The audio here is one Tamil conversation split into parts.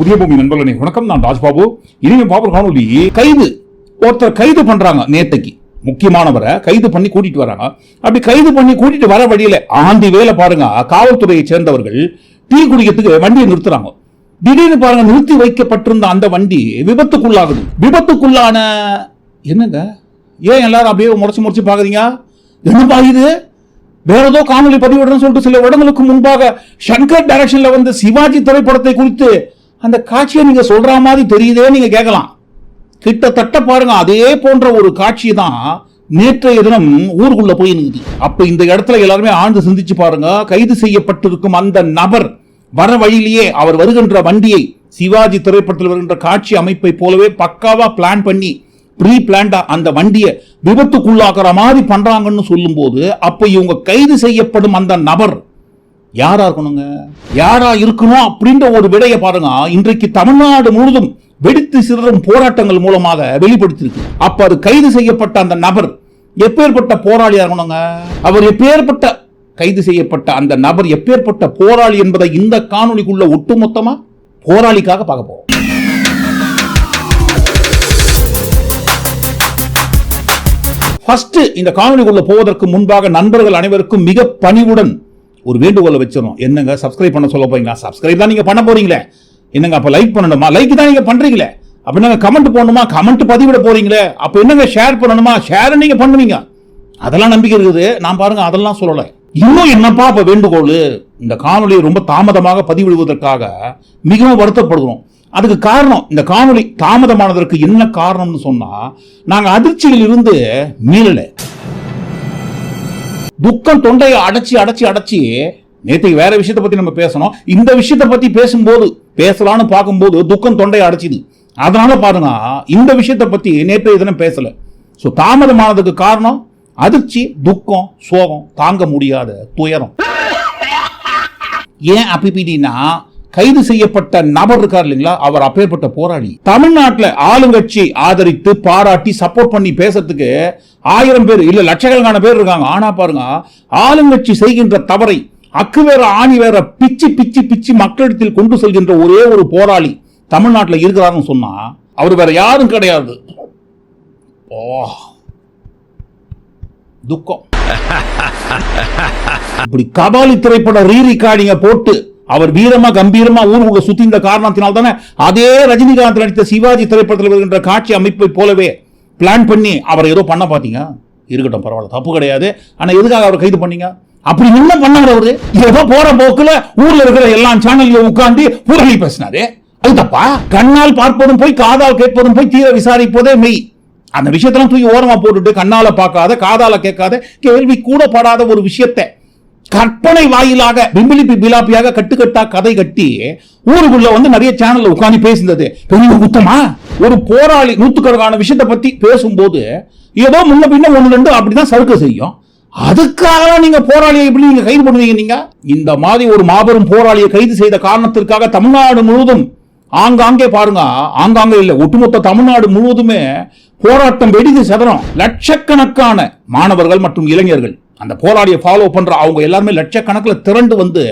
புதிய பூமி நண்பர்களே வணக்கம். நான் ராஜ்பாபு. இனிமே பாபர் காணொலி கைது. ஒருத்தர் கைது பண்றாங்க நேத்தைக்கு. முக்கியமானவரை கைது பண்ணி கூட்டிட்டு வராங்க. அப்படி கைது பண்ணி கூட்டிட்டு வர வழியில ஆண்டி வேலை பாருங்க. காவல்துறையை சேர்ந்தவர்கள் டீ குடிக்கிறதுக்கு வண்டியை நிறுத்துறாங்க. திடீர்னு பாருங்க நிறுத்தி வைக்கப்பட்டிருந்த அந்த வண்டி விபத்துக்குள்ளாகுது. விபத்துக்குள்ளான என்னங்க? ஏன் எல்லாரும் அப்படியே முறைச்சு முறைச்சு பாக்குறீங்க என்னப்பா இது? வேற ஏதோ காணொலி பதிவிடுறேன்னு சொல்லிட்டு சில இடங்களுக்கு முன்பாக சங்கர் டைரக்ஷன்ல வந்து சிவாஜி திரைப்படத்தை குறித்து அந்த காட்சியை நீங்கள் சொல்கிற மாதிரி தெரியுதே நீங்கள் கேட்கலாம். கிட்டத்தட்ட பாருங்க அதே போன்ற ஒரு காட்சி தான் நேற்றைய தினம் ஊருக்குள்ள போய் நிற்குது அப்ப இந்த இடத்துல எல்லாருமே ஆழ்ந்து சிந்திச்சு பாருங்க கைது செய்யப்பட்டிருக்கும் அந்த நபர் வர வழியிலேயே அவர் வருகின்ற வண்டியை சிவாஜி திரைப்படத்தில் வருகின்ற காட்சி அமைப்பை போலவே பக்காவா பிளான் பண்ணி ப்ரீ பிளான்டா அந்த வண்டியை விபத்துக்குள்ளாக்குற மாதிரி பண்றாங்கன்னு சொல்லும்போது அப்ப இவங்க கைது செய்யப்படும் அந்த நபர் யாரா இருக்கணுங்க? யாரா இருக்கணும் அப்படின்ற ஒரு விடையை பாருங்க. இன்றைக்கு தமிழ்நாடு முழுதும் வெடித்து சிதறும் போராட்டங்கள் மூலமாக வெளிப்படுத்தியிருக்கு. அப்ப அது கைது செய்யப்பட்ட அந்த நபர் எப்பேற்பட்ட போராளியா இருக்கணுங்க? அவர் எப்பேற்பட்ட கைது செய்யப்பட்ட அந்த நபர் எப்பேற்பட்ட போராளி என்பதை இந்த காணொலிக்குள்ள ஒட்டுமொத்தமா போராளிக்காக பார்க்க போறோம். ஃபர்ஸ்ட் இந்த காணொலிக்குள்ள போவதற்கு முன்பாக நண்பர்கள் அனைவருக்கும் மிக பணிவுடன் ஒரு வேண்டுகோளை வச்சிடணும் என்னங்க? சப்ஸ்கிரைப் பண்ண சொல்ல போறீங்களா? சப்ஸ்கிரைப் தான் நீங்கள் பண்ண போறீங்களே. என்னங்க அப்போ லைக் பண்ணணுமா? லைக் தான் நீங்கள் பண்றீங்களே. அப்போ என்னங்க கமெண்ட் போடணுமா? கமெண்ட் பதிவிட போறீங்களே. அப்போ என்னங்க ஷேர் பண்ணணுமா? ஷேர் நீங்க பண்ணுவீங்க. அதெல்லாம் நம்பிக்கை இருக்குது. நான் பாருங்க அதெல்லாம் சொல்லலை. இன்னும் என்னப்பா அப்போ வேண்டுகோள்? இந்த காணொலியை ரொம்ப தாமதமாக பதிவிடுவதற்காக மிகவும் வருத்தப்படுகிறோம். அதுக்கு காரணம் இந்த காணொலி தாமதமானதற்கு என்ன காரணம்னு சொன்னா நாங்க அதிர்ச்சியில் இருந்து மீளலை. துக்கம் தொண்டையை அடைச்சி அடைச்சி அடைச்சி நேற்றுக்கு வேற விஷயத்தை பத்தி நம்ம பேசணும். இந்த விஷயத்தை பத்தி பேசும்போது பேசலாம்னு பார்க்கும்போது துக்கம் தொண்டையை அடைச்சிது. அதனால பாருங்க இந்த விஷயத்தை பத்தி நேற்று இதெல்லாம் பேசல. ஸோ தாமதமானதுக்கு காரணம் அதிர்ச்சி துக்கம் சோகம் தாங்க முடியாத துயரம். ஏன் அபிபிடினா கைது செய்யப்பட்ட நபர் இருக்கார் இல்லைங்களா? அவர் அப்பேற்பட்ட போராளி. தமிழ்நாட்டில் ஆளுங்கட்சி ஆதரித்து பாராட்டி சப்போர்ட் பண்ணி பேசுறதுக்கு ஆயிரம் பேர் இல்ல லட்சக்கணக்கான பேர் இருக்காங்க. ஆனா பாருங்க ஆளுங்கட்சி செய்கின்ற தவறை அக்கு வேற ஆணி வேற பிச்சு பிச்சு பிச்சு மக்களிடத்தில் கொண்டு செல்கின்ற ஒரே ஒரு போராளி தமிழ்நாட்டில் இருக்கிறாருன்னு சொன்னா அவர் வேற யாரும் கிடையாது. ஓ துக்கம். இப்படி கபாலி திரைப்பட ரீ போட்டு அவர் வீரமா கம்பீரமா ஊருக்குள்ள சுத்தி இந்த காரணத்தினால் தானே அதே ரஜினிகாந்த் நடித்த சிவாஜி திரைப்படத்தில் வருகின்ற காட்சி அமைப்பை போலவே பிளான் பண்ணி அவர் ஏதோ பண்ண பார்த்தீங்க இருக்கட்டும் பரவாயில்ல தப்பு கிடையாது. ஆனா எதுக்காக அவர் கைது பண்ணீங்க? அப்படி என்ன பண்ணார் அவரு. ஏதோ போற போக்குல ஊர்ல இருக்கிற எல்லா சேனல்லையும் உட்காந்து புரளி பேசினாரு. அது தப்பா? கண்ணால் பார்ப்பதும் போய் காதால் கேட்பதும் போய் தீர விசாரிப்பதே மெய். அந்த விஷயத்தெல்லாம் தூக்கி ஓரமா போட்டுட்டு கண்ணால பார்க்காத காதால கேட்காத கேள்வி கூட படாத ஒரு விஷயத்தை கற்பனை வாயிலாக பிம்பிலிப்பி பிலாப்பியாக கட்டுக்கட்டா கதை கட்டி ஊருக்குள்ள வந்து நிறைய சேனல்ல உட்காந்து பேசினது. பெரிய குத்தமா? ஒரு போராளி நூத்துக்கணக்கான விஷயத்தை பத்தி பேசும்போது ஏதோ முன்ன பின்ன ஒண்ணு ரெண்டு அப்படிதான் சறுக்க செய்யும். அதுக்காக நீங்க போராளியை எப்படி நீங்க கைது பண்ணுவீங்க நீங்க? இந்த மாதிரி ஒரு மாபெரும் போராளியை கைது செய்த காரணத்திற்காக தமிழ்நாடு முழுவதும் ஆங்காங்கே பாருங்க ஆங்காங்கே இல்ல ஒட்டுமொத்த தமிழ்நாடு முழுவதுமே போராட்டம் வெடிது சதறம். லட்சக்கணக்கான மாணவர்கள் மற்றும் இளைஞர்கள். அந்த போராடியை ஃபாலோ பண்ணுற அவங்க எல்லாருமே லட்சக்கணக்கில் திரண்டு வந்து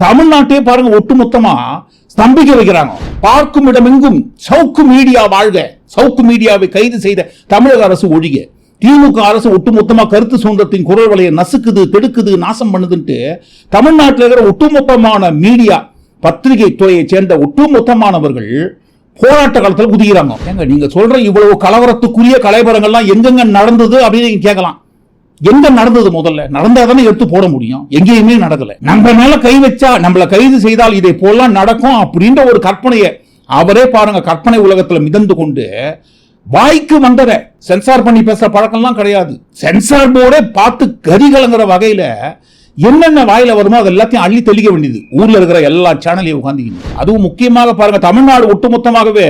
தமிழ்நாட்டையே பாருங்க ஒட்டுமொத்தமாக ஸ்தம்பிக்க வைக்கிறாங்க. பார்க்கும் இடமெங்கும் சவுக்கு மீடியா வாழ்க. சவுக்கு மீடியாவை கைது செய்த தமிழக அரசு ஒழிக. திமுக அரசு ஒட்டுமொத்தமாக கருத்து சுதந்திரத்தின் குரல் வலையை நசுக்குது கெடுக்குது நாசம் பண்ணுதுன்ட்டு தமிழ்நாட்டில் இருக்கிற ஒட்டுமொத்தமான மீடியா பத்திரிகை துறையை சேர்ந்த ஒட்டுமொத்தமானவர்கள் போராட்ட காலத்தில் குதிக்கிறாங்க. ஏங்க நீங்க சொல்ற இவ்வளவு கலவரத்துக்குரிய கலைபரங்கள்லாம் எங்கெங்க நடந்தது அப்படின்னு நீங்க கேட்கலாம். எங்க நடந்தது முதல்ல? நடந்தா தானே எடுத்து போட முடியும். எங்கேயுமே நடக்கல. நம்ம மேல கை வச்சா நம்மள கைது செய்தால் இதை போலாம் நடக்கும் அப்படின்ற ஒரு கற்பனையை அவரே பாருங்க கற்பனை உலகத்துல மிதந்து கொண்டு வாய்க்கு வந்தத சென்சார் பண்ணி பேசுற பழக்கம்லாம் கிடையாது. சென்சார் போர்டே பார்த்து கரி கலங்குற வகையில என்னென்ன வாயில வருமோ அது எல்லாத்தையும் அள்ளி தெளிக்க வேண்டியது. ஊர்ல இருக்கிற எல்லா சேனலையும் உட்காந்துக்கிட்டு அதுவும் முக்கியமாக பாருங்க தமிழ்நாடு ஒட்டுமொத்தமாகவே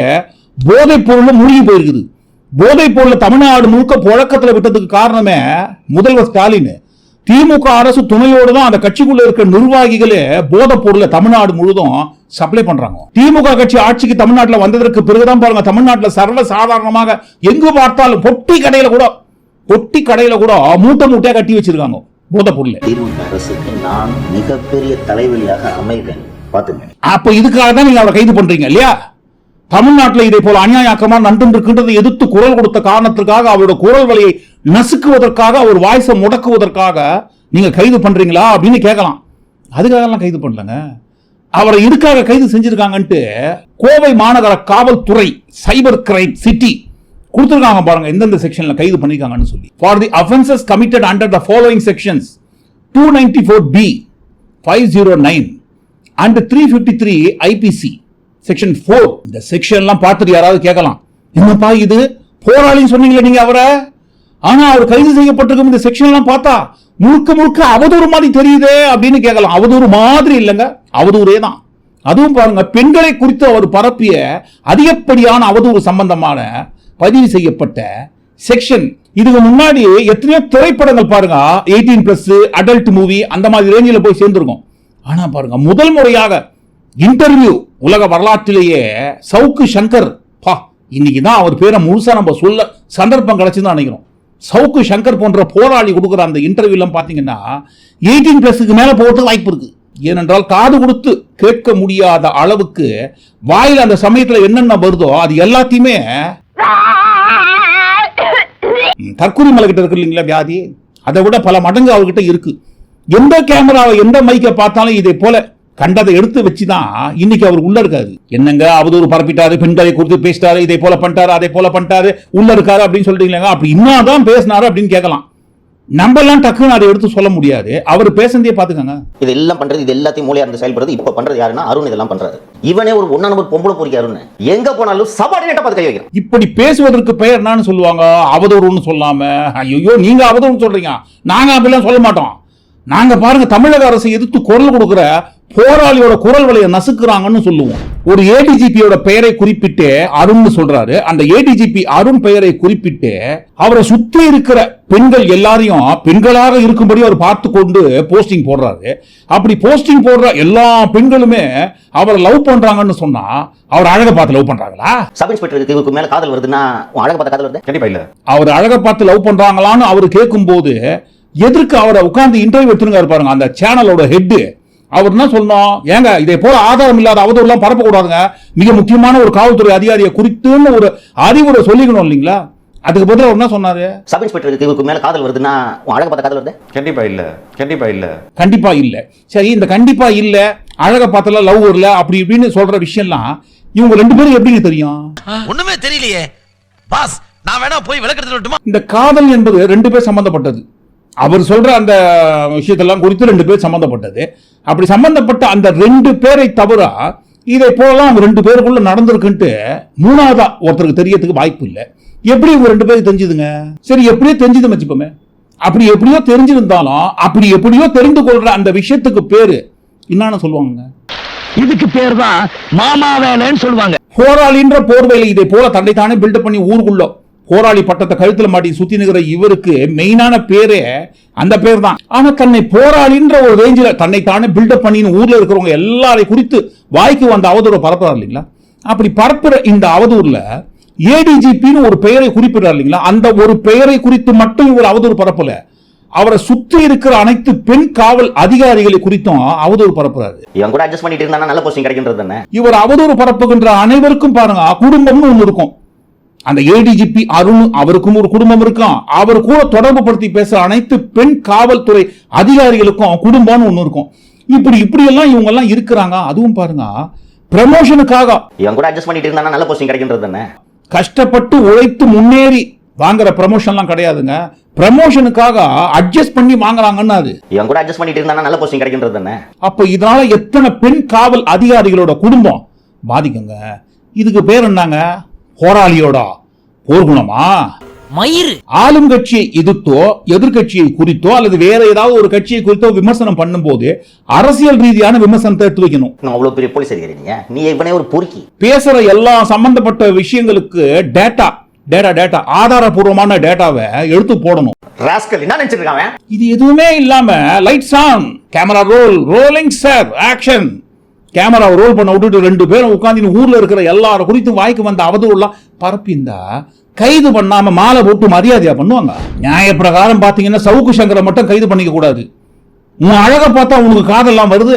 போதைப் பொருள் மூழ்கி போயிருக்குது. போதைப் பொருள் தமிழ்நாடு முழுக்க புழக்கத்துல விட்டதுக்கு காரணமே முதல்வர் ஸ்டாலின். திமுக அரசு துணையோடு தான் அந்த கட்சிக்குள்ள இருக்கிற நிர்வாகிகளே போதைப் பொருளை தமிழ்நாடு முழுதும் சப்ளை பண்றாங்க. திமுக கட்சி ஆட்சிக்கு தமிழ்நாட்டுல வந்ததற்கு பிறகுதான் பாருங்க தமிழ்நாட்டுல சர்வ சாதாரணமாக எங்கு பார்த்தாலும் பொட்டி கடையில கூட பொட்டி கடையில கூட மூட்டை மூட்டையா கட்டி வச்சிருக்காங்க போதைப் பொருள் திமுக அரசுக்கு நான் மிகப்பெரிய தலைவலியாக அமைவேன். பாத்துங்க அப்ப இதுக்காக தான் நீங்க அவரை கைது பண்றீங்க இல்லையா? தமிழ்நாட்டில் இதே போல அநியாயக்கமா நன்றிருக்கின்றதை எதிர்த்து குரல் கொடுத்த காரணத்திற்காக அவரோட குரல் வலையை நசுக்குவதற்காக அவர் வாய்ஸை முடக்குவதற்காக நீங்க கைது பண்றீங்களா அப்படின்னு கேட்கலாம். அதுக்காகலாம் கைது பண்ணலங்க. அவரை இதுக்காக கைது செஞ்சிருக்காங்கன்ட்டு கோவை மாநகர காவல்துறை சைபர் கிரைம் சிட்டி கொடுத்துருக்காங்க பாருங்க எந்தெந்த செக்ஷன்ல கைது பண்ணிருக்காங்கன்னு சொல்லி. For the offences committed under the following sections two ninety four B five zero nine and three fifty three IPC section four இந்த செக்ஷன்லாம் பார்த்துட்டு யாராவது கேட்கலாம். என்னப்பா இது? போராளின்னு சொன்னீங்களே நீங்க அவரை? ஆனா அவர் கைது செய்யப்பட்டிருக்கும் இந்த செக்ஷன்லாம் பார்த்தா முழுக்க முழுக்க அவதூறு மாதிரி தெரியுதே அப்படின்னு கேட்கலாம். அவதூறு மாதிரி இல்லைங்க. அவதூறே தான். அதுவும் பாருங்க பெண்களை குறித்து அவர் பரப்பிய அதிகப்படியான அவதூறு சம்பந்தமான பதிவு செய்யப்பட்ட செக்ஷன் இதுக்கு முன்னாடி எத்தனையோ திரைப்படங்கள் பாருங்க. எயிட்டீன் பிளஸ் அடல்ட் மூவி அந்த மாதிரி ரேஞ்சில் போய் சேர்ந்துருக்கும். ஆனால் பாருங்க முதல் முறையாக இன்டர்வியூ உலக வரலாற்றிலேயே சவுக்கு சங்கர். பா இன்னைக்கு தான் அவர் பேரை முழுசாக நம்ம சொல்ல சந்தர்ப்பம் கிடைச்சுன்னு நினைக்கிறோம். சவுக்கு சங்கர் போன்ற போராளி கொடுக்குற அந்த இன்டர்வியூலாம் பார்த்தீங்கன்னா எயிட்டீன் ப்ளஸுக்கு மேலே போகிறதுக்கு வாய்ப்பு இருக்குது ஏனென்றால் காது கொடுத்து கேட்க முடியாத அளவுக்கு வாயில் அந்த சமயத்தில் என்னென்ன வருதோ அது எல்லாத்தையுமே தற்கொலை மலைக்கிட்ட இருக்கு இல்லைங்களா வியாதி? அதை விட பல மடங்கு அவர்கிட்ட இருக்கு. எந்த கேமராவை எந்த மைக்கை பார்த்தாலும் இதை போல கண்டதை எடுத்து வச்சு தான் இன்னைக்கு அவர் உள்ள இருக்காரு. என்னங்க அவதூறு பரப்பிட்டாரு பெண்களை குறித்து பேசிட்டாரு இதை போல பண்ணிட்டாரு அதை போல பண்ணிட்டாரு உள்ள இருக்காரு அப்படின்னு சொல்றீங்களா அப்படி இன்னும் தான் பேசினாரு அப்படின்னு கேட்கலாம். நம்ம எல்லாம் டக்குன்னு அதை எடுத்து சொல்ல முடியாது. அவர் பேசுனதே பாத்துக்கங்க இது எல்லாம் பண்றது இது எல்லாத்தையும் மூலையா இருந்து செயல்படுறது இப்ப பண்றது யாருன்னா அருண் இதெல்லாம் பண்றாரு. இவனே ஒரு ஒன்னா நம்பர் பொம்பளை பொறிக்க அருண். எங்க போனாலும் சபார்டினேட்டா பார்த்து கை வைக்கிறான் இப்படி பேசுவதற்கு பெயர் என்னன்னு சொல்லுவாங்க? அவதூறுன்னு சொல்லாம. ஐயோ நீங்க அவதூறுன்னு சொல்றீங்க. நாங்க அப்படிலாம் சொல்ல மாட்டோம். நாங்க பாருங்க தமிழக அரசை எதிர்த்து குரல் கொடுக்கிற போராளியோட குரல் வலையை நசுக்குறாங்கன்னு சொல்லுவோம். ஒரு ஏடிஜிபியோட பெயரை குறிப்பிட்டு அருண்னு சொல்றாரு. அந்த ஏடிஜிபி அருண் பெயரை குறிப்பிட்டு அவரை சுற்றி இருக்கிற பெண்கள் எல்லாரையும் பெண்களாக இருக்கும்படி அவர் பார்த்து கொண்டு போஸ்டிங் போடுறாரு. அப்படி போஸ்டிங் போடுற எல்லா பெண்களுமே அவரை லவ் பண்றாங்கன்னு சொன்னா அவர் அழக பார்த்து லவ் பண்றாங்களா? சப் இன்ஸ்பெக்டருக்கு மேல காதல் வருதுன்னா அழக பார்த்த காதல் வருது? கண்டிப்பா இல்ல. அவர் அழக பார்த்து லவ் பண்றாங்களான்னு அவர் கேட்கும்போது எதற்கு அவரை உட்கார்ந்து இன்டர்வியூ எடுத்துருங்க பாருங்க அந்த சேனலோட ஹெட் அவர் என்ன சொல்லணும் ஏங்க இதே போல ஆதாரம் இல்லாத அவதூறுலாம் பரப்பக்கூடாதுங்க. மிக முக்கியமான ஒரு காவல்துறை அதிகாரியை குறித்துன்னு ஒரு அறிவுரை சொல்லிக்கணும் இல்லைங்களா? அதுக்கு பதிலா அவர் என்ன சொன்னாரு? சப் இன்ஸ்பெக்டருக்கு இவருக்கு மேல காதல் வருதுன்னா அழக பார்த்த காதல் வருது? கண்டிப்பா இல்ல கண்டிப்பா இல்ல. கண்டிப்பா இல்ல. சரி இந்த கண்டிப்பா இல்ல அழக பார்த்தல லவ் வரல அப்படி இப்படின்னு சொல்ற விஷயம்லாம் இவங்க ரெண்டு பேரும் எப்படிங்க தெரியும்? ஒண்ணுமே தெரியலையே. பாஸ் நான் வேணா போய் விளக்கெடுத்து விட்டுமா இந்த காதல் என்பது ரெண்டு பேர் சம்பந்தப்பட்டது. அவர் சொல்ற அந்த விஷயத்தெல்லாம் குறித்து ரெண்டு பேர் சம்பந்தப்பட்டது. அப்படி சம்பந்தப்பட்ட அந்த ரெண்டு பேரை தவிர இதை போலலாம் அவங்க ரெண்டு பேருக்குள்ள நடந்திருக்குன்ட்டு மூணாவதா ஒருத்தருக்கு தெரியறதுக்கு வாய்ப்பு இல்லை. எப்படி இவங்க ரெண்டு பேருக்கு தெரிஞ்சுதுங்க? சரி எப்படியோ தெரிஞ்சுதுன்னு வச்சுப்போமே அப்படி எப்படியோ தெரிஞ்சிருந்தாலும் அப்படி எப்படியோ தெரிந்து கொள்ற அந்த விஷயத்துக்கு பேரு என்னன்னு சொல்லுவாங்க இதுக்கு பேர் தான் மாமா வேலைன்னு சொல்லுவாங்க. போராளின்ற போர்வையில இதை போல தன்னை தானே பில்டப் பண்ணி ஊருக்குள்ள போராளி பட்டத்தை கழுத்துல மாட்டி சுத்தி நிக்கிற இவருக்கு மெயினான பேரே அந்த பேர் தான் ஆனா தன்னை போராளின்ற ஒரு ரேஞ்சில் தன்னை தானே பில்டப் பண்ணி ஊர்ல இருக்கிறவங்க எல்லாரை குறித்து வாய்க்கு வந்த அவதூறு பரப்புறாரு இல்லைங்களா? அப்படி பரப்புற இந்த அவதூறுல ஏடிஜிபின்னு ஒரு பெயரை குறிப்பிடுறாரு இல்லைங்களா? அந்த ஒரு பெயரை குறித்து மட்டும் இவர் அவதூறு பரப்பல. அவரை சுற்றி இருக்கிற அனைத்து பெண் காவல் அதிகாரிகளை குறித்தும் அவதூறு பரப்புறாரு. இவன் கூட அட்ஜஸ்ட் பண்ணிட்டு இருந்தா நல்ல போஸ்டிங் கிடைக்கின்றது இவர் அவதூறு பரப்புகின்ற அனைவருக்கும் பாருங்க குடும்பம்னு ஒண்ணு இருக்கும். அந்த ஏடிஜிபி அருண் அவருக்கும் ஒரு குடும்பம் இருக்கும் அவர் கூட தொடர்பு படுத்தி பேசுற அனைத்து பெண் காவல்துறை அதிகாரிகளுக்கும் குடும்பம்னு ஒண்ணு இருக்கும். இப்படி இப்படி எல்லாம் இவங்க எல்லாம் இருக்கிறாங்க. அதுவும் பாருங்க. ப்ரமோஷனுக்காக இவன் கூட அட்ஜஸ்ட் பண்ணிட்டு இருந்தா நல்ல போஸ்டிங் கிடைக்கின்றது தானே? கஷ்டப்பட்டு உழைத்து முன்னேறி வாங்குற ப்ரமோஷன்லாம் கிடையாதுங்க. ப்ரமோஷனுக்காக அட்ஜஸ்ட் பண்ணி வாங்குறாங்கன்னு அது. இவன் கூட அட்ஜஸ்ட் பண்ணிட்டு இருந்தா நல்ல போஸ்டிங் கிடைக்கின்றது தானே? அப்ப இதனால எத்தனை பெண் காவல் அதிகாரிகளோட குடும்பம்? பாதிக்குங்க. இதுக்கு பேர் என்னங்க? போராளியோட? போர்க்குணமா? மயிறு. ஆளும் கட்சியை எதிர்த்தோ எதிர்க்கட்சியை குறித்தோ அல்லது வேற ஏதாவது ஒரு கட்சியை குறித்தோ விமர்சனம் பண்ணும்போது அரசியல் ரீதியான விமர்சனத்தை எடுத்து வைக்கணும். அவ்வளவு பெரிய போலீஸ் அதிகாரி நீங்க. நீ இவனே ஒரு பொறுக்கி. பேசுற எல்லா சம்பந்தப்பட்ட விஷயங்களுக்கு டேட்டா டேட்டா டேட்டா ஆதாரபூர்வமான டேட்டாவை எடுத்து போடணும். ராஸ்கல் என்ன அவன்? இது எதுவுமே இல்லாம lights on camera roll rolling sir action கேமராவை ரோல் பண்ண விட்டுட்டு ரெண்டு பேரும் உட்காந்து ஊர்ல இருக்கிற எல்லாரும் குறித்து வாய்க்கு வந்த அவதூறுலாம் பரப்பிந்தா கைது பண்ணாம மாலை போட்டு மரியாதையா பண்ணுவாங்க? நியாயப்பிரகாரம் பாத்தீங்கன்னா சவுக்கு சங்கரை மட்டும் கைது பண்ணிக்க கூடாது. உன் அழகை பார்த்தா உனக்கு காதெல்லாம் வருது?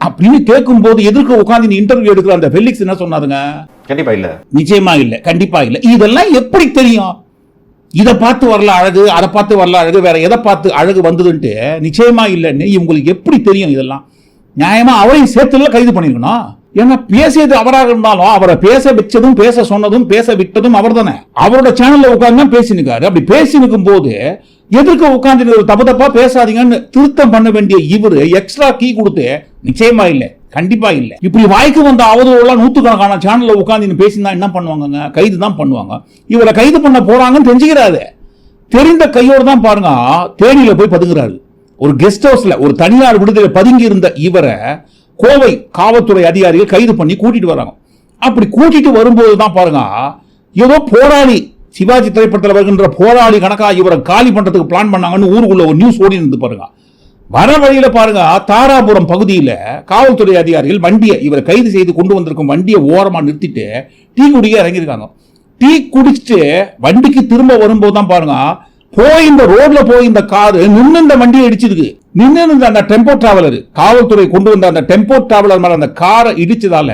அப்படின்னு கேட்கும்போது எதிர்க்க உட்காந்து இன்டர்வியூ எடுக்கிற அந்த ஃபெலிக்ஸ் என்ன சொன்னாருங்க? கண்டிப்பா இல்ல. நிச்சயமா இல்ல கண்டிப்பா இல்ல. இதெல்லாம் எப்படி தெரியும்? இதை பார்த்து வரல அழகு அதை பார்த்து வரல அழகு வேற எதை பார்த்து அழகு வந்ததுன்ட்டு நிச்சயமா இல்லைன்னு இவங்களுக்கு எப்படி தெரியும் இதெல்லாம்? நியாயமா அவரையும் சேர்த்துல கைது பண்ணிருக்கணும்? ஏன்னா பேசியது அவராக இருந்தாலும் அவரை பேச வச்சதும் பேச சொன்னதும் பேச விட்டதும் அவர் தானே அவரோட சேனல்ல உட்கார்ந்து தான் பேசினுக்காரு அப்படி பேசி நிற்கும் போது எதிர்க்க உட்காந்து தப்பு தப்பா பேசாதீங்கன்னு திருத்தம் பண்ண வேண்டிய இவர் எக்ஸ்ட்ரா கீ கொடுத்து நிச்சயமா இல்ல கண்டிப்பா இல்ல. இப்படி வாய்க்கு வந்த அவதூறுலாம் நூத்துக்கணக்கான சேனல்ல உட்காந்து பேசினா என்ன பண்ணுவாங்கங்க? கைது தான் பண்ணுவாங்க. இவரை கைது பண்ண போறாங்கன்னு தெரிஞ்சுக்கிறாரு. தெரிந்த கையோடு தான் பாருங்க தேனியில போய் பதுங்குறாரு. ஒரு கெஸ்ட் ஹவுஸ்ல ஒரு தனியார் விடுதலை பதுங்கி இருந்த இவரை கோவை காவல்துறை அதிகாரிகள் கைது பண்ணி கூட்டிட்டு வராங்க. அப்படி கூட்டிட்டு வரும்போது தான் பாருங்க ஏதோ போராளி சிவாஜி திரைப்படத்தில் வருகின்ற போராளி கணக்கா இவரை காலி பண்றதுக்கு பிளான் பண்ணாங்கன்னு ஊருக்குள்ள ஒரு நியூஸ் ஓடி இருந்து பாருங்க. வர வழியில பாருங்க தாராபுரம் பகுதியில் காவல்துறை அதிகாரிகள் வண்டியை இவரை கைது செய்து கொண்டு வந்திருக்கும் வண்டியை ஓரமாக நிறுத்திட்டு டீ குடிக்க இறங்கியிருக்காங்க. டீ குடிச்சிட்டு வண்டிக்கு திரும்ப வரும்போது தான் பாருங்க போய் இந்த ரோட்ல போய் இந்த காரு நின்று இந்த வண்டியை இடிச்சிருக்கு நின்று இருந்த அந்த டெம்போ டிராவலர் காவல்துறை கொண்டு வந்த அந்த டெம்போ டிராவலர் மேல அந்த காரை இடிச்சதால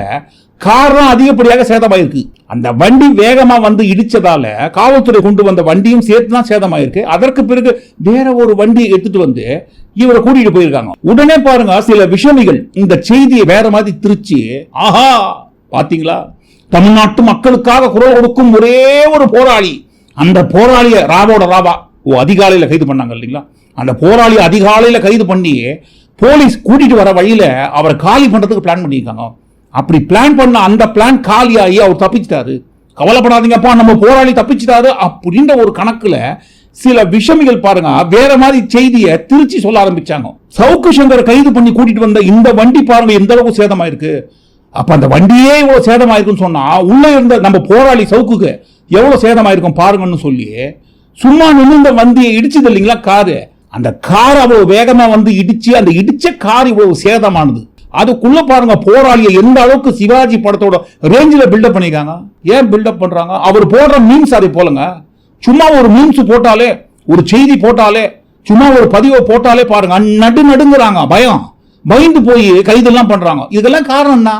காரும் அதிகப்படியாக சேதமாயிருக்கு. அந்த வண்டி வேகமா வந்து இடிச்சதால காவல்துறை கொண்டு வந்த வண்டியும் சேர்த்து தான் சேதமாயிருக்கு. அதற்கு பிறகு வேற ஒரு வண்டியை எடுத்துட்டு வந்து இவரை கூட்டிட்டு போயிருக்காங்க. உடனே பாருங்க சில விஷமிகள் இந்த செய்தியை வேற மாதிரி திருச்சி ஆஹா பாத்தீங்களா? தமிழ்நாட்டு மக்களுக்காக குரல் கொடுக்கும் ஒரே ஒரு போராளி. அந்த போராளிய ராவோட ராவா ஓ அதிகாலையில் கைது பண்ணாங்க இல்லைங்களா? அந்த போராளி அதிகாலையில் கைது பண்ணி போலீஸ் கூட்டிகிட்டு வர வழியில் அவரை காலி பண்ணுறதுக்கு பிளான் பண்ணியிருக்காங்க. அப்படி பிளான் பண்ண அந்த பிளான் காலியாகி அவர் தப்பிச்சிட்டாரு. கவலைப்படாதீங்கப்பா நம்ம போராளி தப்பிச்சிட்டாரு அப்படின்ற ஒரு கணக்கில் சில விஷமிகள் பாருங்க வேற மாதிரி செய்தியை திருச்சி சொல்ல ஆரம்பிச்சாங்க. சவுக்கு சங்கர் கைது பண்ணி கூட்டிட்டு வந்த இந்த வண்டி பாருங்க எந்த அளவுக்கு சேதமாயிருக்கு? அப்ப அந்த வண்டியே இவ்வளவு சேதமாயிருக்குன்னு சொன்னா உள்ள இருந்த நம்ம போராளி சவுக்குக்கு எவ்வளவு சேதமாயிருக்கும் பாருங்கன்னு சொல்லி சும்மா நின்று இந்த வண்டியை இடிச்சது இல்லைங்களா? காரு. அந்த கார் அவ்வளவு வேகமா வந்து இடிச்சு அந்த இடிச்ச கார் இவ்வளவு சேதமானது. அதுக்குள்ள பாருங்க போராளியை எந்த அளவுக்கு சிவாஜி படத்தோட ரேஞ்சில் பில்டப் பண்ணிருக்காங்க? ஏன் பில்டப் பண்றாங்க? அவர் போடுற மீம்ஸ் அதை போலங்க. சும்மா ஒரு மீம்ஸ் போட்டாலே ஒரு செய்தி போட்டாலே சும்மா ஒரு பதிவை போட்டாலே பாருங்க. நடு நடுங்குறாங்க பயம். பயந்து போய் கைதெல்லாம் பண்றாங்க. இதெல்லாம் காரணம்னா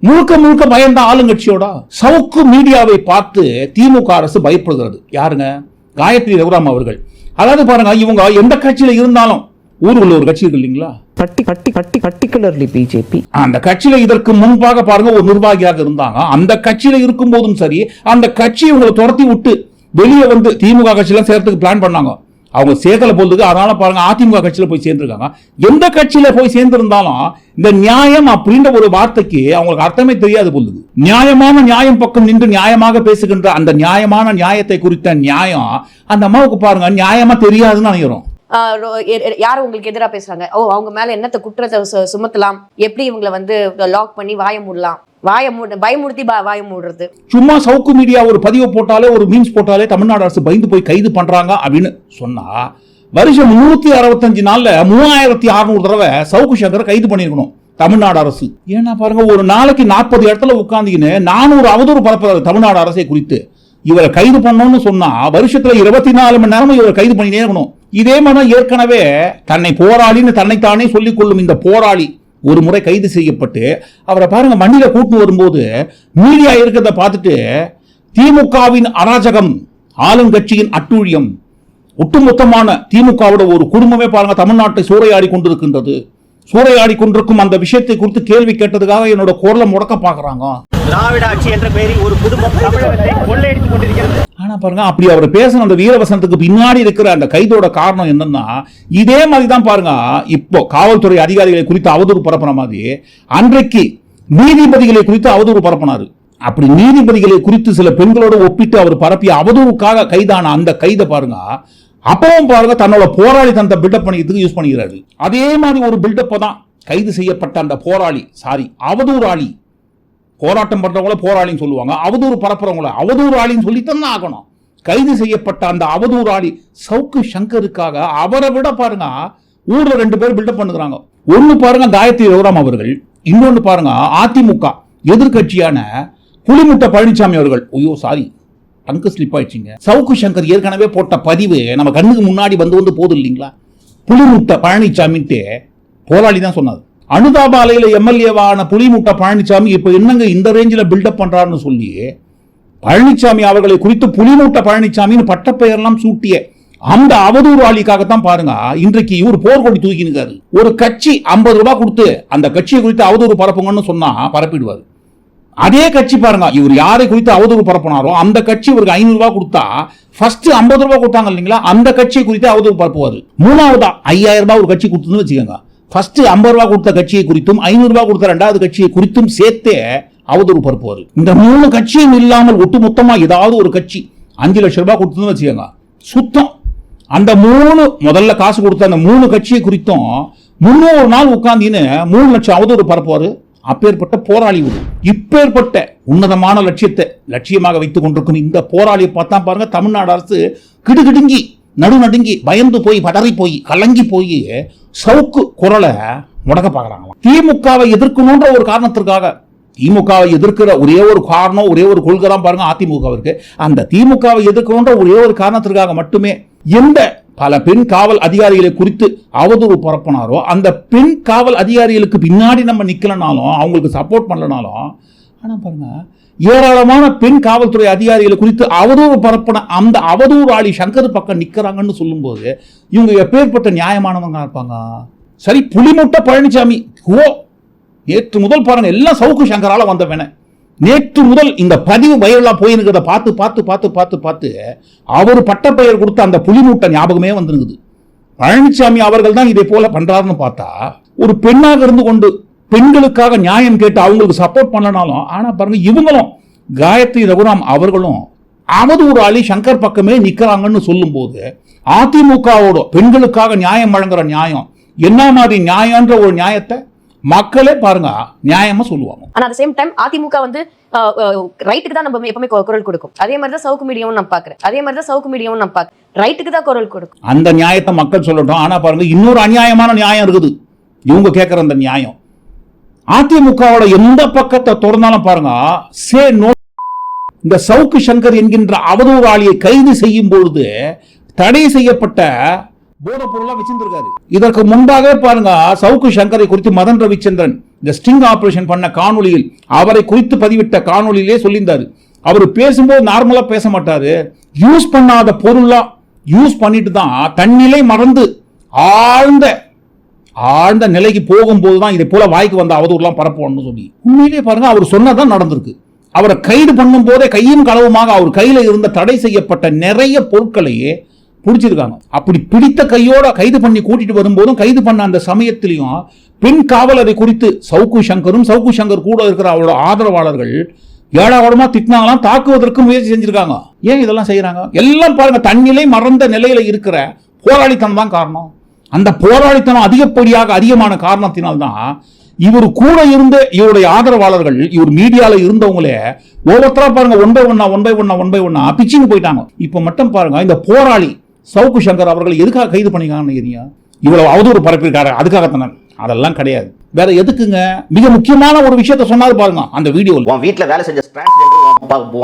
முழுக்க முழுக்க பயந்த ஆளுங்கட்சியோட. சவுக்கு மீடியாவை பார்த்து திமுக அரசு பயப்படுகிறது. யாருங்க? காயத்ரி ரகுராம் அவர்கள். அதாவது பாருங்க இவங்க எந்த கட்சியில இருந்தாலும் ஊருக்குள்ள ஒரு கட்சி இருக்கு இல்லைங்களா? பட்டி பட்டி பட்டி பர்டிகுலர்லி பிஜேபி. அந்த கட்சியில இதற்கு முன்பாக பாருங்க ஒரு நிர்வாகியாக இருந்தாங்க. அந்த கட்சியில இருக்கும் போதும் சரி அந்த கட்சி உங்களை துரத்தி விட்டு வெளியே வந்து திமுக கட்சியில சேர்த்துக்கு பிளான் பண்ணாங்க. அவங்க சேர்க்கல போகிறதுக்கு அதனால் பாருங்க அதிமுக கட்சியில் போய் சேர்ந்துருக்காங்க. எந்த கட்சியில் போய் சேர்ந்துருந்தாலும் இந்த நியாயம் அப்படின்ற ஒரு வார்த்தைக்கு அவங்களுக்கு அர்த்தமே தெரியாது போகுது நியாயமான நியாயம் பக்கம் நின்று நியாயமாக பேசுகின்ற அந்த நியாயமான நியாயத்தை குறித்த நியாயம் அந்த அம்மாவுக்கு பாருங்க நியாயமா தெரியாதுன்னு நினைக்கிறோம். யார் உங்களுக்கு எதிரா பேசுறாங்க? ஓ அவங்க மேல என்னத்த குற்றத்தை சுமத்தலாம்? எப்படி இவங்களை வந்து லாக் பண்ணி வாய மூடலாம்? வாய மூட பயமுறுத்தி வாய மூடுறது. சும்மா சவுக்கு மீடியா ஒரு பதிவு போட்டாலே ஒரு மீன்ஸ் போட்டாலே தமிழ்நாடு அரசு பயந்து போய் கைது பண்றாங்க அப்படின்னு சொன்னா வருஷம் முன்னூத்தி அறுபத்தஞ்சு நாள்ல மூவாயிரத்தி அறுநூறு தடவை சவுக்கு சங்கரை கைது பண்ணிருக்கணும் தமிழ்நாடு அரசு. ஏன்னா பாருங்க ஒரு நாளைக்கு நாற்பது இடத்துல உட்கார்ந்துக்கின்னு நானூறு அவதூறு பரப்புறாரு தமிழ்நாடு அரசை குறித்து. இவரை கைது பண்ணணும்னு சொன்னா வருஷத்துல இருபத்தி நாலு மணி நேரமும் இவரை கைது பண்ணினே இருக்கணும். இதே மனம் ஏற்கனவே தன்னை போராளின்னு தன்னைத்தானே சொல்லிக் கொள்ளும் இந்த போராளி ஒரு முறை கைது செய்யப்பட்டு அவரை பாருங்க மண்ணில கூட்டு வரும்போது மீடியா இருக்கிறத பார்த்துட்டு திமுகவின் அராஜகம் ஆளுங்கட்சியின் அட்டூழியம் ஒட்டுமொத்தமான திமுகவோட ஒரு குடும்பமே பாருங்க தமிழ்நாட்டை சூறையாடி கொண்டிருக்கின்றது. சூறையாடி கொண்டிருக்கும் அந்த விஷயத்தை குறித்து கேள்வி கேட்டதுக்காக என்னோட குரலை முடக்க பாக்குறாங்க திராவிட ஆட்சி என்ற பெயரில் ஒரு குடும்பம் தமிழகத்தை கொள்ளையடித்துக் கொண்டிருக்கிறது. ஆனா பாருங்க அப்படி அவர் பேசின அந்த வீரவசனத்துக்கு பின்னாடி இருக்கிற அந்த கைதோட காரணம் என்னன்னா இதே மாதிரி தான் பாருங்க இப்போ காவல்துறை அதிகாரிகளை குறித்து அவதூறு பரப்புன மாதிரி அன்றைக்கு நீதிபதிகளை குறித்து அவதூறு பரப்பினாரு. அப்படி நீதிபதிகளை குறித்து சில பெண்களோட ஒப்பிட்டு அவர் பரப்பிய அவதூறுக்காக கைதான அந்த கைதை பாருங்க அப்பவும் பாருங்க தன்னோட போராளி தந்த பில்டப் பண்ணிக்கிறதுக்கு யூஸ் பண்ணிக்கிறாரு. அதே மாதிரி ஒரு பில்டப்பை தான் கைது செய்யப்பட்ட அந்த போராளி சாரி அவதூறாளி போராட்டம் பண்ணுறவங்கள போராளின்னு சொல்லுவாங்க அவதூறு பரப்புறவங்கள அவதூறு ஆளின்னு சொல்லித்தான் ஆகணும். கைது செய்யப்பட்ட அந்த அவதூறு ஆளி சவுக்கு சங்கருக்காக அவரை விட பாருங்க ஊரில் ரெண்டு பேர் பில்டப் பண்ணுகிறாங்க. ஒன்னு பாருங்க காயத்ரி ரகுராம் அவர்கள் இன்னொன்னு பாருங்க அதிமுக எதிர்க்கட்சியான புலிமுட்ட பழனிசாமி அவர்கள். ஐயோ சாரி அங்கு ஸ்லிப் ஆயிடுச்சுங்க. சவுக்கு சங்கர் ஏற்கனவே போட்ட பதிவு நம்ம கண்ணுக்கு முன்னாடி வந்து வந்து போதும் இல்லைங்களா? புலிமுட்ட பழனிசாமின்ட்டு போராளி தான் சொன்னார். அனுதாபாலையில எம்எல்ஏவான புலிமுட்டை பழனிசாமி இப்ப என்னங்க இந்த ரேஞ்சில் பில்டப் பண்றாருன்னு சொல்லி பழனிசாமி அவர்களை குறித்து புலிமூட்ட பழனிசாமின்னு பட்டப்பெயர்லாம் சூட்டிய அந்த அவதூறாளிக்காகத்தான் பாருங்க இன்றைக்கு இவர் போர்க்கொடி தூக்கினுக்காரு. ஒரு கட்சி ஐம்பது ரூபாய் கொடுத்து அந்த கட்சியை குறித்து அவதூறு பரப்புங்கன்னு சொன்னா பரப்பிடுவார். அதே கட்சி பாருங்க இவர் யாரை குறித்து அவதூறு பரப்புனாரோ அந்த கட்சி இவருக்கு ஐநூறு ரூபாய் கொடுத்தா ஃபர்ஸ்ட் ஐம்பது ரூபாய் கொடுத்தாங்க இல்லைங்களா அந்த கட்சியை குறித்து அவதூறு பரப்புவார். மூணாவதா ஐயாயிரம் ரூபாய் ஒரு கட்சி கொடுத்துன்னு வச்சுக்கோங்க. ஃபர்ஸ்ட் ஐம்பது ரூபாய் கொடுத்த கட்சியை குறித்தும் ஐநூறு ரூபாய் கொடுத்த ரெண்டாவது கட்சியை குறித்தும் சேர்த்தே அவதூறு பரப்புவார். இந்த மூணு கட்சியும் இல்லாமல் ஒட்டுமொத்தமா ஏதாவது ஒரு கட்சி அஞ்சு லட்சம் ரூபாய் கொடுத்துன்னு வச்சுக்கோங்க. சுத்தம். அந்த மூணு முதல்ல காசு கொடுத்த அந்த மூணு கட்சியை குறித்தும் முன்னூறு நாள் உட்காந்தின்னு மூணு லட்சம் அவதூறு பரப்புவார். அப்பேற்பட்ட போராளி உரு இப்பேற்பட்ட உன்னதமான லட்சியத்தை லட்சியமாக வைத்துக் கொண்டிருக்கும் இந்த போராளியை பார்த்தா பாருங்க தமிழ்நாடு அரசு கிடுகிடுங்கி நடுநடுங்கி பயந்து போய் பதறி போய் கலங்கி போய் சவுக்கு குரலை முடக்க பார்க்கறாங்களாம். திமுகவை எதிர்க்கணுன்ற ஒரு காரணத்திற்காக திமுகவை எதிர்க்கிற ஒரே ஒரு காரணம் ஒரே ஒரு கொள்கை தான் பாருங்க அதிமுகவிற்கு. அந்த திமுகவை எதிர்க்கணுன்ற ஒரே ஒரு காரணத்திற்காக மட்டுமே எந்த பல பெண் காவல் அதிகாரிகளை குறித்து அவதூறு பரப்பினாரோ அந்த பெண் காவல் அதிகாரிகளுக்கு பின்னாடி நம்ம நிற்கலனாலும் அவங்களுக்கு சப்போர்ட் பண்ணலனாலும் ஆனால் பாருங்க ஏராளமான பெண் காவல்துறை அதிகாரிகளை குறித்து அவதூறு பரப்பின அந்த அவதூறு சங்கர் பக்கம் நிற்கிறாங்கன்னு சொல்லும்போது இவங்க எப்பேற்பட்ட நியாயமானவங்க இருப்பாங்க? சரி புலிமுட்டை பழனிசாமி ஓ நேற்று முதல் பாருங்க எல்லாம் சவுக்கு சங்கரால் வந்தவன நேற்று முதல் இந்த பதிவு வைரலா போயிருக்கிறத பார்த்து பார்த்து பார்த்து பார்த்து பார்த்து அவர் பட்டப்பெயர் கொடுத்த அந்த புலிமூட்டை ஞாபகமே வந்துருக்குது பழனிசாமி அவர்கள் தான் இதே போல பண்றாருன்னு பார்த்தா ஒரு பெண்ணாக இருந்து கொண்டு பெண்களுக்காக நியாயம் கேட்டு அவங்களுக்கு சப்போர்ட் பண்ணனாலும் ஆனா பாருங்க இவங்களும் காயத்ரி ரகுராம் அவர்களும் அவதூறு அலி சங்கர் பக்கமே நிக்கிறாங்கன்னு சொல்லும்போது அதிமுகவோட பெண்களுக்காக நியாயம் வழங்குற நியாயம் என்ன மாதிரி நியாயம்ன்ற ஒரு நியாயத்தை மக்களே பாருங்க நியாயமா சொல்லுவாங்க. ஆனா அட் சேம் டைம் அதிமுக வந்து ரைட்டுக்கு தான் நம்ம எப்பவுமே குரல் கொடுக்கும். அதே மாதிரி தான் சவுக்கு மீடியாவும் நான் பாக்குறேன் அதே மாதிரி தான் சவுக்கு மீடியாவும் நான் பாக்குறேன் ரைட்டுக்கு தான் குரல் கொடுக்கும். அந்த நியாயத்தை மக்கள் சொல்லட்டும். ஆனா பாருங்க இன்னொரு அநியாயமான நியாயம் இருக்குது. இவங்க கேட்கிற அந்த நியாயம். அதிமுகவோட எந்த பக்கத்தை திறந்தாலும் பாருங்க சே நோ இந்த சவுக்கு சங்கர் என்கின்ற அவதூறாளியை கைது செய்யும் பொழுது தடை செய்யப்பட்ட போதைப் பொருளாக வச்சிருந்திருக்காரு. இதற்கு முன்பாகவே பாருங்க சவுக்கு சங்கரை குறித்து மதன் ரவிச்சந்திரன் இந்த ஸ்டிங் ஆபரேஷன் பண்ண காணொலியில் அவரை குறித்து பதிவிட்ட காணொலியிலே சொல்லியிருந்தாரு. அவர் பேசும்போது நார்மலாக பேச மாட்டாரு. யூஸ் பண்ணாத பொருளாக யூஸ் பண்ணிட்டு தான் தன்னிலை மறந்து ஆழ்ந்த ஆழ்ந்த நிலைக்கு போகும்போது தான் இதை போல வாய்க்கு வந்த அவதூறுலாம் பரப்பணும்னு சொல்லி. உண்மையிலேயே பாருங்க அவர் சொன்னதான் நடந்திருக்கு. அவரை கைது பண்ணும் போதே கையும் களவுமாக அவர் கையில் இருந்த தடை செய்யப்பட்ட நிறைய பொருட்களையே பிடிச்சிருக்காங்க அப்படி பிடித்த கையோட கைது பண்ணி கூட்டிட்டு வரும்போதும் கைது பண்ண அந்த சமயத்திலையும் பெண் காவலரை குறித்து சவுக்கு சங்கரும் சவுக்கு சங்கர் கூட இருக்கிற அவரோட ஆதரவாளர்கள் ஏழாவடமா திட்டினாங்களாம் தாக்குவதற்கு முயற்சி செஞ்சிருக்காங்க. ஏன் இதெல்லாம் செய்யறாங்க எல்லாம் பாருங்க தன்னிலை மறந்த நிலையில இருக்கிற போராளித்தனம் தான் காரணம். அந்த போராளித்தனம் அதிகப்படியாக அதிகமான காரணத்தினால்தான் இவர் கூட இருந்து இவருடைய ஆதரவாளர்கள் இவர் மீடியாவில் இருந்தவங்களே ஒவ்வொருத்தரா பாருங்க ஒன் பை ஒன்னா ஒன் பை ஒன்னா ஒன் பை ஒன்னா பிச்சின்னு போயிட்டாங்க. இப்போ மட்டும் பாருங்க இந்த போராளி சவுக்கு சங்கர் அவர்கள் எதுக்காக கைது நினைக்கிறீங்க இவ்வளவு அவதூறு பரப்பியிருக்காரு அதுக்காகத்தானே? அதெல்லாம் கிடையாது. வேற எதுக்குங்க? மிக முக்கியமான ஒரு விஷயத்த சொன்னாரு பாருங்க அந்த வீடியோவில் உன் வீட்டில் வேலை செஞ்ச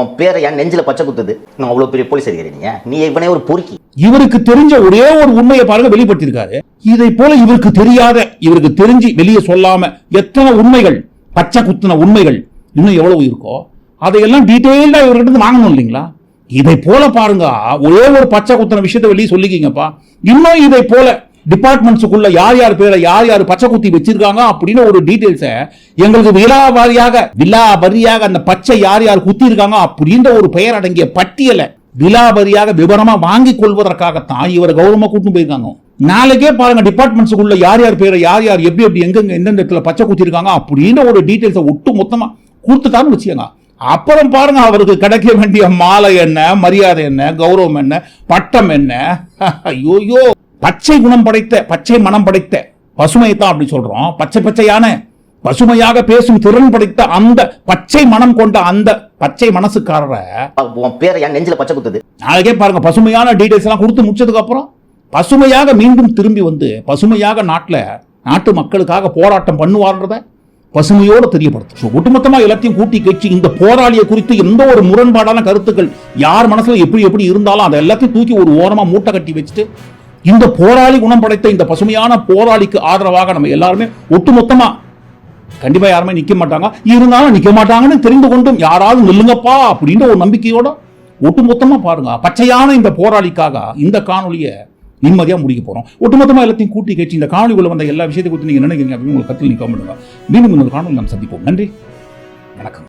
உன் பேரை என் நெஞ்சில பச்சை குத்துது. நான் அவ்வளோ பெரிய போலீஸ் இருக்கிறீங்க நீ இவனே ஒரு பொறுக்கி. இவருக்கு தெரிஞ்ச ஒரே ஒரு உண்மையை பாருங்க வெளிப்படுத்தியிருக்காரு. இதை போல இவருக்கு தெரியாத இவருக்கு தெரிஞ்சு வெளியே சொல்லாம எத்தனை உண்மைகள் பச்சை குத்துன உண்மைகள் இன்னும் எவ்வளவு இருக்கோ அதையெல்லாம் டீட்டெயில்டா இவர்கிட்ட இருந்து வாங்கணும் இல்லைங்களா? இதை போல பாருங்க. ஒரே ஒரு பச்சை குத்துன விஷயத்தை வெளியே சொல்லிக்கிங்கப்பா. இன்னும் இதை போல டிபார்ட்மெண்ட்ஸுக்குள்ள யார் யார் பேரை யார் யார் பச்சை குத்தி வச்சிருக்காங்க அப்படின்னு ஒரு டீட்டெயில்ஸை எங்களுக்கு விலாவாரியாக விலாபரியாக அந்த பச்சை யார் யார் குத்தி இருக்காங்க அப்படின்ற ஒரு பெயர் அடங்கிய பட்டியலை விலாபரியாக விவரமா வாங்கி கொள்வதற்காகத்தான் இவர் கௌரவமா கூட்டு போயிருக்காங்க. நாளைக்கே பாருங்க டிபார்ட்மெண்ட்ஸுக்குள்ள யார் யார் பேரை யார் யார் எப்படி எப்படி எங்கெங்க எந்தெந்த இடத்துல பச்சை குத்தி இருக்காங்க அப்படின்ற ஒரு டீட்டெயில்ஸை ஒட்டு மொத்தமா கொடுத்துட்டான்னு வச்சுக்கோங்க. அப்புறம் பாருங்க அவருக்கு கிடைக்க வேண்டிய மாலை என்ன மரியாதை என்ன கௌரவம் என்ன பட்டம் என்ன? ஐயோயோ பச்சை குணம் படைத்த பச்சை மனம் படைத்த பசுமை தான் அப்படி சொல்றோம். பச்சை பச்சையான பசுமையாக பேசும் திறன் படைத்த அந்த பச்சை மனம் கொண்ட அந்த பச்சை மனசுக்காரரை பேரை என் நெஞ்சில பச்சை குத்துது. நாளைக்கே பாருங்க பசுமையான டீடைல்ஸ் எல்லாம் கொடுத்து முடிச்சதுக்கு அப்புறம் பசுமையாக மீண்டும் திரும்பி வந்து பசுமையாக நாட்டில் நாட்டு மக்களுக்காக போராட்டம் பண்ணுவார்ன்றத பசுமையோடு தெரியப்படுத்தும். ஸோ ஒட்டுமொத்தமாக எல்லாத்தையும் கூட்டி கட்சி இந்த போராளியை குறித்து எந்த ஒரு முரண்பாடான கருத்துக்கள் யார் மனசில் எப்படி எப்படி இருந்தாலும் அதை எல்லாத்தையும் தூக்கி ஒரு ஓரமாக மூட்டை கட்டி வச்சுட்டு இந்த போராளி குணம் படைத்த இந்த பசுமையான போராளிக்கு ஆதரவாக நம்ம எல்லாருமே ஒட்டுமொத்தமாக கண்டிப்பாக யாருமே நிற்க மாட்டாங்க. இருந்தாலும் நிற்க மாட்டாங்கன்னு தெரிந்து கொண்டும் யாராவது நில்லுங்கப்பா அப்படின்ற ஒரு நம்பிக்கையோட ஒட்டுமொத்தமாக பாருங்க. பச்சையான இந்த போராளிக்காக இந்த காணொலியை நிம்மதியாக முடிக்க போறோம். ஒட்டுமொத்தமா எல்லாத்தையும் கூட்டி கேட்டு இந்த காணொலிக்குள்ள வந்த எல்லா விஷயத்தை குறித்து நீங்க நினைக்கிறீங்க அப்படின்னு உங்களுக்கு கத்தில் நீங்க கமெண்ட் மீண்டும் இந்த காணொலி நாம் சந்திப்போம். நன்றி. வணக்கம்.